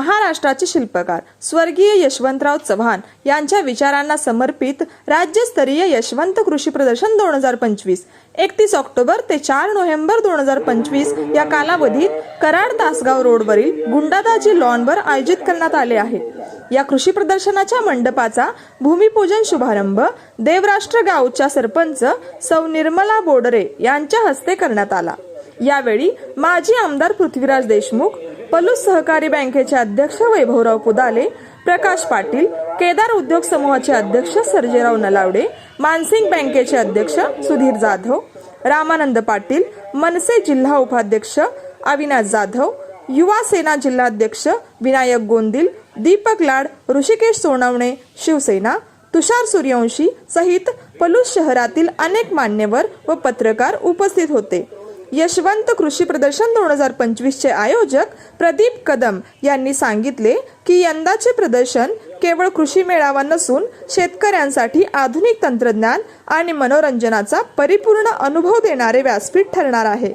महाराष्ट्राचे शिल्पकार स्वर्गीय यशवंतराव चव्हाण यांच्या विचारांना समर्पित राज्यस्तरीय यशवंत कृषी प्रदर्शन दोन हजार पंचवीस. एकतीस ऑक्टोबर ते चार नोव्हेंबर दोन हजार पंचवीस या कालावधीत कराड तासगाव रोडवरील गुंडादाजी लॉनवर आयोजित करण्यात आले आहे. या कृषी प्रदर्शनाच्या मंडपाचा भूमिपूजन शुभारंभ देवराष्ट्र गावच्या सरपंच सौ निर्मला बोडरे यांच्या हस्ते करण्यात आला. यावेळी माजी आमदार पृथ्वीराज देशमुख पलूस सहकारी बँकेचे अध्यक्ष वैभवराव पुदाले प्रकाश पाटील केदार उद्योग समूहाचे अध्यक्ष सर्जेराव नलावडे मानसिंग बँकेचे अध्यक्ष सुधीर जाधव रामानंद पाटील मनसे जिल्हा उपाध्यक्ष अविनाश जाधव युवा सेना जिल्हाध्यक्ष विनायक गोंदिल दीपक लाड ऋषिकेश सोनवणे शिवसेना तुषार सूर्यवंशी सहित पलूस शहरातील अनेक मान्यवर व पत्रकार उपस्थित होते. यशवंत कृषी प्रदर्शन दोन हजार पंचवीसचे आयोजक प्रदीप कदम यांनी सांगितले की यंदाचे प्रदर्शन केवळ कृषी मेळावा नसून शेतकऱ्यांसाठी आधुनिक तंत्रज्ञान आणि मनोरंजनाचा परिपूर्ण अनुभव देणारे व्यासपीठ ठरणार आहे.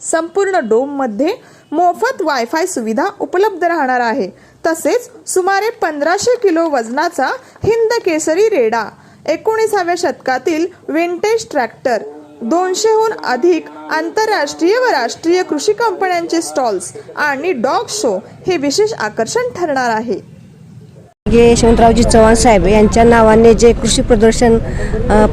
संपूर्ण डोममध्ये मोफत वायफाय सुविधा उपलब्ध राहणार आहे. तसेच सुमारे पंधराशे किलो वजनाचा हिंद केसरी रेडा एकोणीसाव्या शतकातील विंटेज ट्रॅक्टर दोनशेहून अधिक आंतरराष्ट्रीय व राष्ट्रीय कृषी कंपन्यांचे स्टॉल्स आणि डॉग शो हे विशेष आकर्षण ठरणार आहे. यशवंतरावजी चव्हाण साहेब यांच्या नावाने जे कृषी प्रदर्शन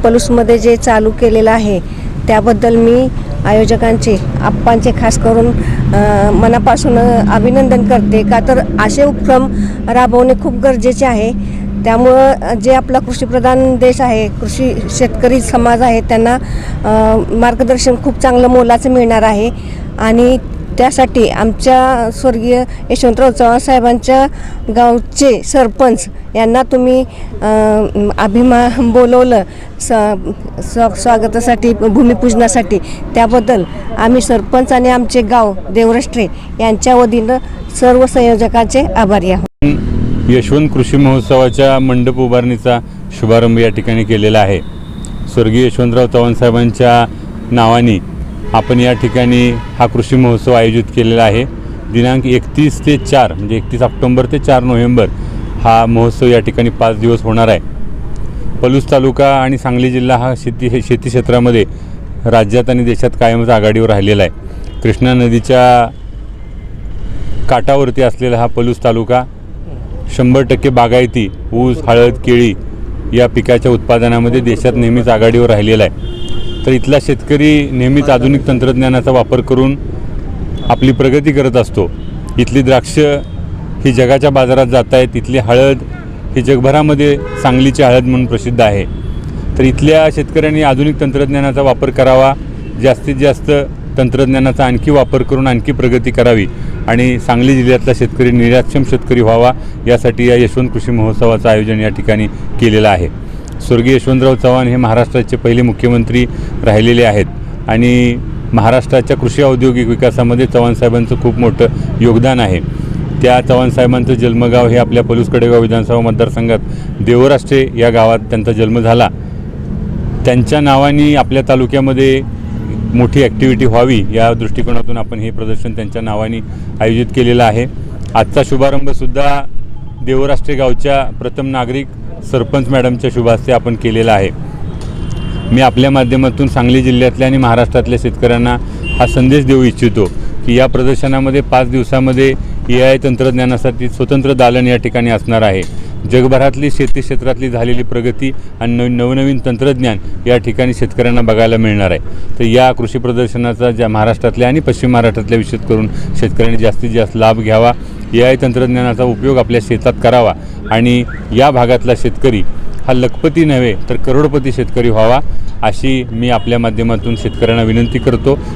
पलूसमध्ये जे चालू केलेलं आहे त्याबद्दल मी आयोजकांचे आप्पांचे खास करून मनापासून अभिनंदन करते. का तर असे उपक्रम राबवणे खूप गरजेचे आहे. त्यामुळं जे आपला कृषीप्रधान देश आहे कृषी शेतकरी समाज आहे त्यांना मार्गदर्शन खूप चांगलं मोलाचं मिळणार आहे. आणि त्यासाठी आमच्या स्वर्गीय यशवंतराव चव्हाण साहेबांच्या गावचे सरपंच यांना तुम्ही अभिमा अभिमान बोलवलं स स्वा स्वागतासाठी भूमिपूजनासाठी. त्याबद्दल आम्ही सरपंच आणि आमचे गाव देवराष्ट्रे यांच्या वतीनं सर्व संयोजकांचे आभारी आहोत. यशवंत कृषी महोत्सवाच्या मंडप उभारणीचा शुभारंभ या ठिकाणी केलेला आहे. स्वर्गीय यशवंतराव चव्हाण साहेबांच्या नावाने आपण या ठिकाणी हा कृषी महोत्सव आयोजित केलेला आहे. दिनांक एकतीस ते चार म्हणजे एकतीस ऑक्टोंबर ते चार नोव्हेंबर हा महोत्सव या ठिकाणी पाच दिवस होणार आहे. पलूस तालुका आणि सांगली जिल्हा हा शेती हे शेती क्षेत्रामध्ये राज्यात आणि देशात कायमच आघाडीवर राहिलेला आहे. कृष्णा नदीच्या काठावरती असलेला हा पलूस तालुका शंभर टक्के बागायती ऊस हळद केळी या पिकाच्या उत्पादनामध्ये देशात नेहमीच आघाडीवर राहिलेला आहे. तर इथला शेतकरी नेहमीच आधुनिक तंत्रज्ञानाचा वापर करून आपली प्रगती करत असतो. इथली द्राक्ष ही जगाच्या बाजारात जात आहेत इथली हळद ही जगभरामध्ये सांगलीची हळद म्हणून प्रसिद्ध आहे. तर इथल्या शेतकऱ्यांनी आधुनिक तंत्रज्ञानाचा वापर करावा जास्तीत जास्त तंत्रज्ञानाचा आणखी वापर करून आणखी प्रगती करावी आणि सांगली जिल्ह्यातला शेतकरी निर्यातक्षम शेतकरी व्हावा यासाठी या यशवंत कृषी महोत्सवाचं आयोजन या ठिकाणी केलेलं आहे. स्वर्गीय यशवंतराव चव्हाण हे महाराष्ट्राचे पहिले मुख्यमंत्री राहिलेले आहेत आणि महाराष्ट्राच्या कृषी औद्योगिक विकासामध्ये चव्हाणसाहेबांचं खूप मोठं योगदान आहे. त्या चव्हाणसाहेबांचं जन्मगाव हे आपल्या पलूसकडेगाव विधानसभा मतदारसंघात देवराष्ट्रे या गावात त्यांचा जन्म झाला. त्यांच्या नावाने आपल्या तालुक्यामध्ये मोठी ॲक्टिव्हिटी व्हावी या दृष्टिकोनातून आपण हे प्रदर्शन त्यांच्या नावाने आयोजित केलेलं आहे. आजचा शुभारंभसुद्धा देवराष्ट्रे गावच्या प्रथम नागरिक सरपंच मॅडमच्या शुभास्ते आपण केलेला आहे. मी आपल्या माध्यमातून सांगली जिल्ह्यातल्या आणि महाराष्ट्रातल्या शेतकऱ्यांना हा संदेश देऊ इच्छितो की या प्रदर्शनामध्ये पाच दिवसामध्ये ए आय तंत्रज्ञानासाठी स्वतंत्र दालन या ठिकाणी असणार आहे. जगभरातली शेती क्षेत्रातली झालेली प्रगती आणि नवीन नवनवीन तंत्रज्ञान या ठिकाणी शेतकऱ्यांना बघायला मिळणार आहे. तर या कृषी प्रदर्शनाचा ज्या महाराष्ट्रातल्या आणि पश्चिम महाराष्ट्रातल्या विशेष करून शेतकऱ्यांनी जास्तीत जास्त लाभ घ्यावा ए आय तंत्रज्ञानाचा उपयोग आपल्या शेतात करावा आणि या भागातला शेतकरी हा लखपती नव्हे तर करोडपती शेतकरी व्हावा अशी मी आपल्या माध्यमातून शेतकऱ्यांना विनंती करतो.